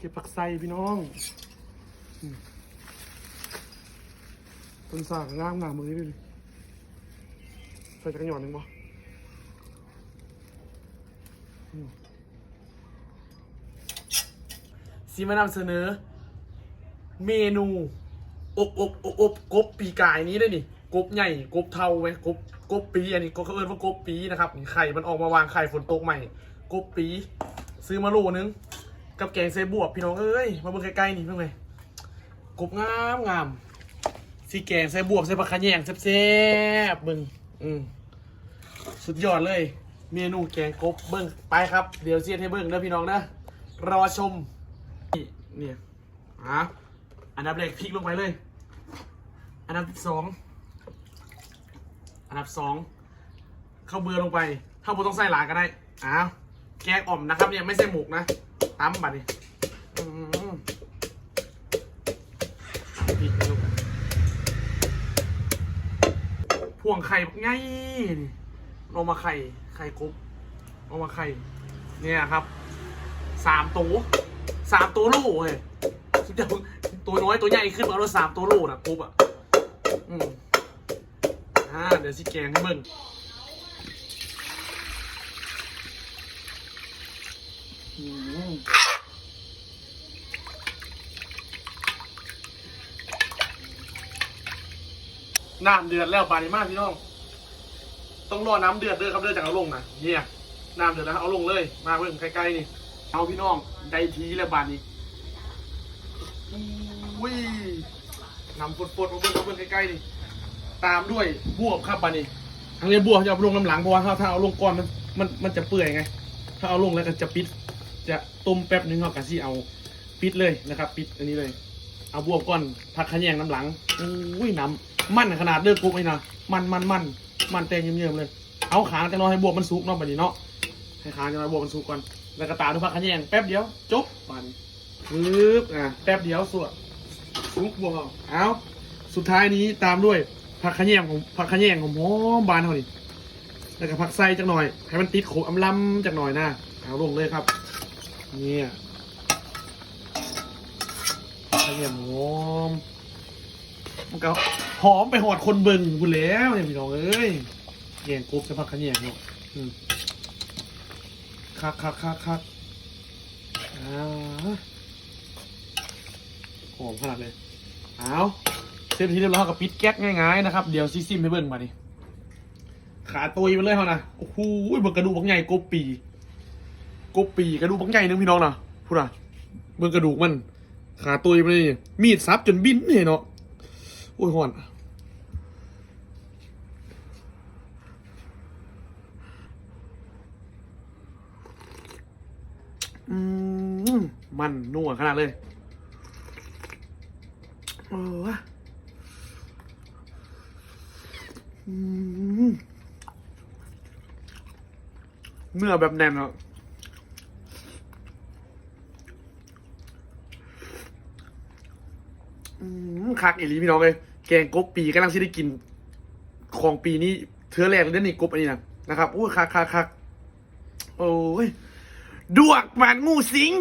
เก็บผักไส้พี่น้องต้นสากง่ามหนามือนี่ดิใส่จักรยานหนึ่งบ่ซีมานำเสนอ เมนูอบอบอบอบกบปีกายนี้ได้นี่กบใหญ่กบเทาไว้กบกบปีอันนี้ก็เขาเอิ้นว่ากบปีนะครับนี่ไข่มันออกมาวางไข่ฝนตกใหม่ กบปี ซื้อมาโลนึง กับแกงเซบวบพี่น้องเอ้ยมาเบิ่งใกล้ๆนี่เพิ่งเลยกบงามงามสีแกงใส่บวบใส่ผักขะแยงแซ่บๆมึงอืมสุดยอดเลย เมนูแกงกบเบิ้งไปครับเดี๋ยวเสียให้เบิ้งนะพี่น้องนะรอชมนี่เนี่ยอะอันดับแรกพริกลงไปเลย อันดับสองอันดับสองข้าวเบือลงไปข้าวเบือต้องใส่หลาก็ได้อ้าวแกงอ่อมนะครับเนี่ยไม่ใส่หมกนะ ตำบัดนี่อืมพริกลงไปพ่วงไข่บักไงนี่ลงมาไข่ ไข่กรุบลงมาไข่ เนี่ยครับ สามตัวสามตัวลูกเลยสุดยอตัวน้อยตัวใหญ่ขึ้นมาแล้วสามตัวลูกนะกรุบอะ อืมอ่า เดี๋ยวสิแกงให้เบิ่ง อืม น้ำเดือดแล้วบาดนีมากพี่น้อง ต้องรอน้ำเดือดเด้อครับเด้อจากเอาลงนะเนี่ยน้ำเดือดแล้วเอาลงเลย มาเพิ่งใกล้ๆนี่ เอาพี่น้องได้ทีแล้วบาดนี้อุ้ยน้ำปดๆมาเพิ่อาเพิ่งใกล้ๆนี่ ตามด้วยบวบครับบาดนี้ทางนี้บวบจะเอาลงน้ำหลังเพราะว่าถ้าถ้าเอาลงก่อนมันมันมันจะเปื่อยไง ถ้าเอาลงแล้วก็จะปิด จะต้มแป๊บนึงเอากะซี่เอาปิดเลยนะครับ ปิดอันนี้เลย เอาบวบก่อนผักขะแยงน้ำหลังอุ้ยน้ำมันขนาดเลือกกุ๊กเลยนะมันมันมันมันแตงเยิ้มๆเลย เอาขาจะนอให้บวบมันสุกเนาะบัดนี้เนาะให้ขาจะนอบวบมันสุกก่อนแล้วก็ตาด้วยผักขะแยงแป๊บเดียวจบปันปึ๊บอะแป๊บเดียวสวดสุกบวบเอาสุดท้ายนี้ตามด้วยผักขะแยงของผักขะแยงของหอมบานเขาดิแล้วก็ผักไส้จักหน่อย ให้มันติดโขมอำลำจักหน่อยนะเอาลงเลยครับ เนี่ยขยมหอมมันก็หอมไปหอดคนเบิ่งกูแล้วเนี่ยพี่น้องเอ้ยแยงกบจะพักขะแยงเนาะคักคักคักคักอ่าหอมขนาดเลยเอาเสร็จที่เรียบร้อยกับปิดแก๊สง่ายๆนะครับ เดี๋ยวซิซิมให้เบิ่งมาดิขาตุยไปเลยเขานะโอ้โหบิ่งกระดูกบักใหญ่กบปี กบปีกระดูกบักใหญ่นึงพี่น้องนะพูดอะเบิ่งกระดูกมัน ขาตุยไปเลยมีดซับจนบินเลยเนาะโอ้ยห่อนอืมมันนัวขนาดเลยเออวะอืมเนื้อแบบแน่นเนาะ อืม คักอีหลีพี่น้องเลยแกงกบปีกำลังสิได้กิน ของปีนี้เธอแรกเลยเด้อนี่กบอันนี้นะนะครับอู้คักคักคักโอ้ยดวกหมันงูสิง